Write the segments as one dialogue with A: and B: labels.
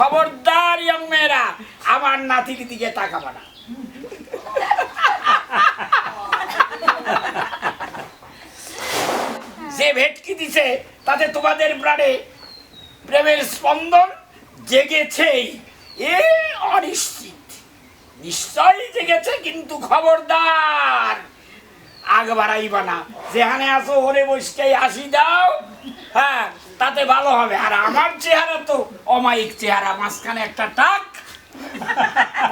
A: খবরদার ইয়ং মেয়েরা, আমার নাতির দিকে তাকাবা না। যে ভেটকি দিছে, তাতে তোমাদের প্রাণে প্রেমের স্পন্দন জেগেছেই। এ অনিশ্চিত। নিশ্চয়ই জেগেছে, কিন্তু খবরদার। আগ বাড়াইবা না। যেখানে আসো ওরে বসকে আসি দাও। হ্যাঁ। তাতে ভালো হবে। আর আমার চেহারা তো অমায়িক চেহারা মাঝখানে একটা টাক।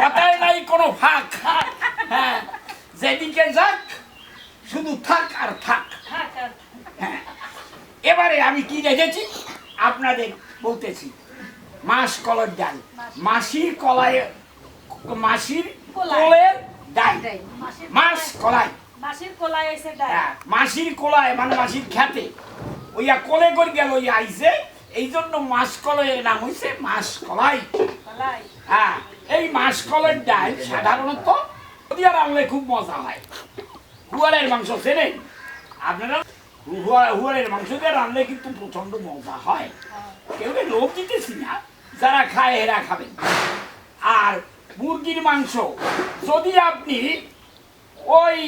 A: কথায় নাই কোনো ফাঁক। হ্যাঁ যেদিকে যাক শুধু থাক আর থাক। হ্যাঁ এবারে আমি কি রেখেছি আপনাদের বলতেছি মাস কলার ডাল। মাসির কলায় মাসির। কোলের ডাল। মাস কলাই।
B: মাসির এসে
A: হ্যাঁ, মাসির কলায় মানে মাসির খ্যাতে ওইয়া কোলে করে গেল ওই আইছে। এই জন্য মাস কলয়ের নাম হইছে মাস কলাই
B: কলাই
A: হ্যাঁ এই মাস কলের ডাল সাধারণত নদীয়া রান্নলে খুব মজা হয়। হুয়ারের মাংস চেনেন? আপনারা হুয়ারের মাংস দিয়ে রান্নলে কিন্তু প্রচণ্ড মজা হয়। কেউ লোক দিতেছি না যারা খায় এরা খাবেন। আর মুরগির মাংস যদি আপনি ওই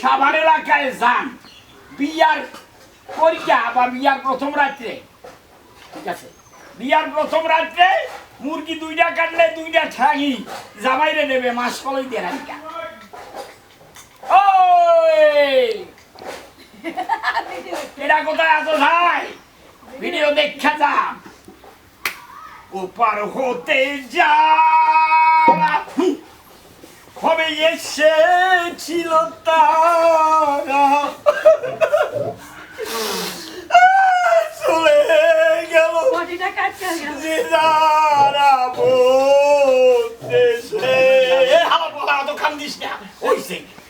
A: সাভার এলাকায় যান বিয়ার পরীক্ষা বা বিয়ার প্রথম রাত্রে। ঠিক আছে? বিয়ার প্রথম রাত্রে মুরগি দুইটা কাটলে দুইটা ঠাঙি জামাইরে দেবে মাস কলই দিয়ে ওই! এরা কোথায় আছো ভাই? ভিডিও দেখা যা ওপার হতে যা। কবে এসেছিল তারা?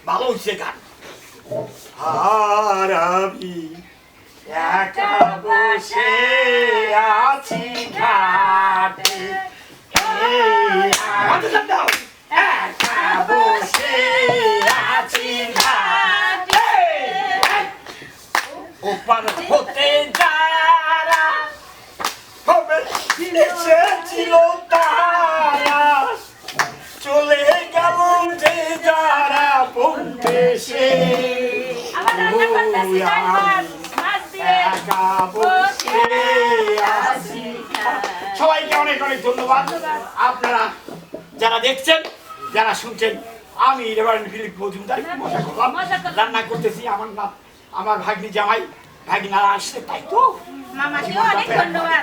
A: ভালো হইছে গান আর আমি একা বসে আছি ঘাটে। একা বসে আছি ঘাটে ওপার হতে যারা হবে এসেছিল তারা চলে গেল যে যারা সে বসে সবাইকে অনেক অনেক ধন্যবাদ। আপনারা যারা দেখছেন যারা শুনছেন আমি রেভারেন্ড ফিলিপ মজুমদার মজা করলাম। রান্না করতেছি আমার নাম আমার ভাগ্নি জামাই ভাগ্নারা আসছে তাই তো?
B: অনেক ধন্যবাদ।